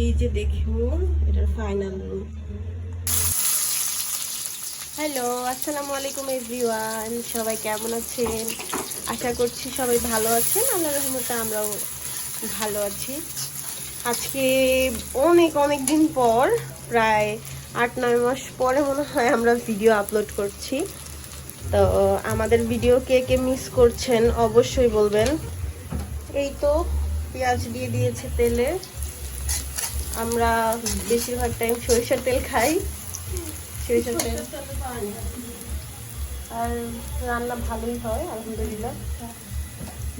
এই যে দেখুন, এটার ফাইনাল লুক হ্যালো আসসালামু আলাইকুম এভরিওয়ান সবাই কেমন আছেন? আশা করছি সবাই ভালো আছেন। আল্লাহ রহমতে আমরাও ভালো আছি। আজকে অনেক অনেক দিন পর, প্রায় আট, নয় মাস পরে মনে হয় আমরা ভিডিও আপলোড করছি। তো, আমাদের ভিডিও কে কে মিস করছেন অবশ্যই বলবেন। এই তো, পেঁয়াজ দিয়ে দিয়েছে তেলে। আমরা বেশিরভাগ টাইম সরিষার তেল খাই। সরিষার তেল। আর রান্না ভালোই হয়, আলহামদুলিল্লাহ।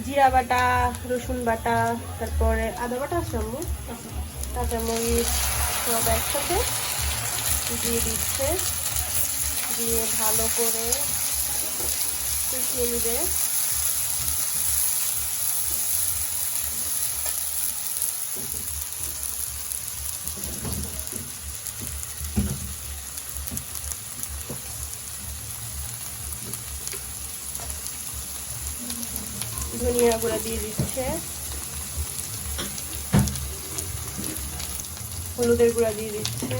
জিরা বাটা, রসুন বাটা, তারপরে আদা বাটা আম্মু? কাঁচামরিচ সব একসাথে দিয়ে দিচ্ছে। দিয়ে ভালো করে শুকিয়ে নিবে। ধনিয়া গুঁড়া দিয়ে দিচ্ছে। হলুদের গুঁড়া দিয়ে দিচ্ছে।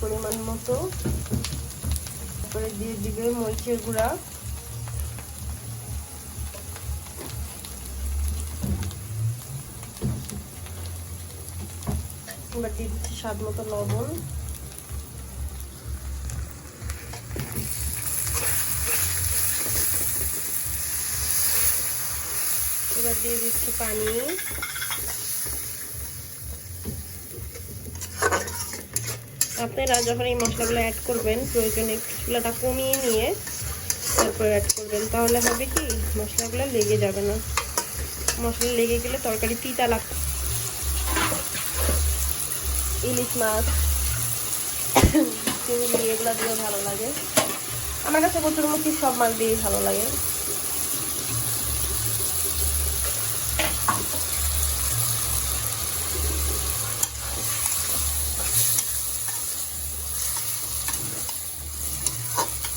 পরিমাণ মতো। তারপরে দিয়ে দিবে মরিচের গুঁড়া। এবার দিয়ে দিচ্ছি স্বাদ মতো লবণ। এবার দিয়ে দিচ্ছি পানি। আপনারা যখন এই মশলাগুলো অ্যাড করবেন, প্রয়োজনে চুলাটা কমিয়ে নিয়ে তারপরে অ্যাড করবেন। তাহলে হবে কি? মশলাগুলো লেগে যাবে না। মশলা লেগে গেলে তরকারি তিতা লাগবে ইলিশ মাছ, চিংড়ি, এগুলো দিয়েও ভালো লাগে। আমার কাছে কচুরমুখী সব মাছ দিয়েই ভালো লাগে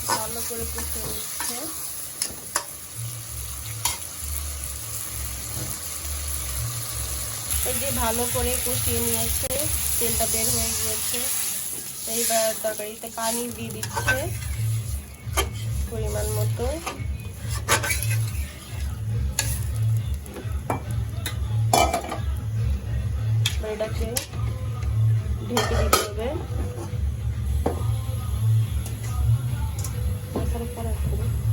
ভালো করে কষে নিচ্ছে। এই যে ভালো করে কষিয়ে নিয়েছে, তেলটা বের হয়ে গিয়েছে। এইবার তরকারিতে পানি দিয়ে দিচ্ছে, পরিমাণ মতো। এটাকে ঢেকে দিতে হবে। এখানে পরে করব এই তো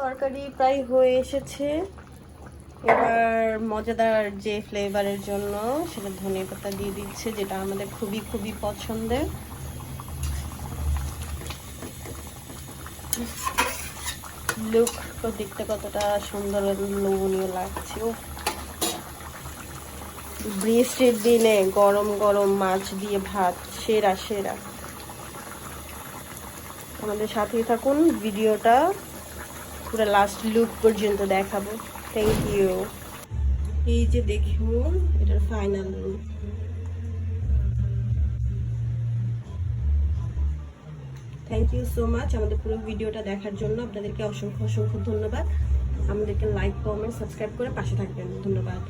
তরকারি প্রায় হয়ে এসেছে। এবার মজাদার যে ফ্লেভারের জন্য সেটা ধনে পাতা দিয়ে দিচ্ছে, যেটা আমাদের খুবই খুবই পছন্দের। লুক দেখতে কতটা সুন্দর লোভনীয় লাগছে ও বৃষ্টির দিনে গরম গরম মাছ দিয়ে ভাত, সেরা সেরা। আমাদের সাথেই থাকুন, ভিডিওটা পুরো লাস্ট লুক পর্যন্ত দেখাবো। থ্যাংক ইউ এই যে দেখুন, এটার final look thank you so much আমাদের পুরো ভিডিওটা দেখার জন্য। আপনাদেরকে অসংখ্য অসংখ্য ধন্যবাদ। আমাদেরকে লাইক কমেন্ট সাবস্ক্রাইব করে পাশে থাকবেন। ধন্যবাদ।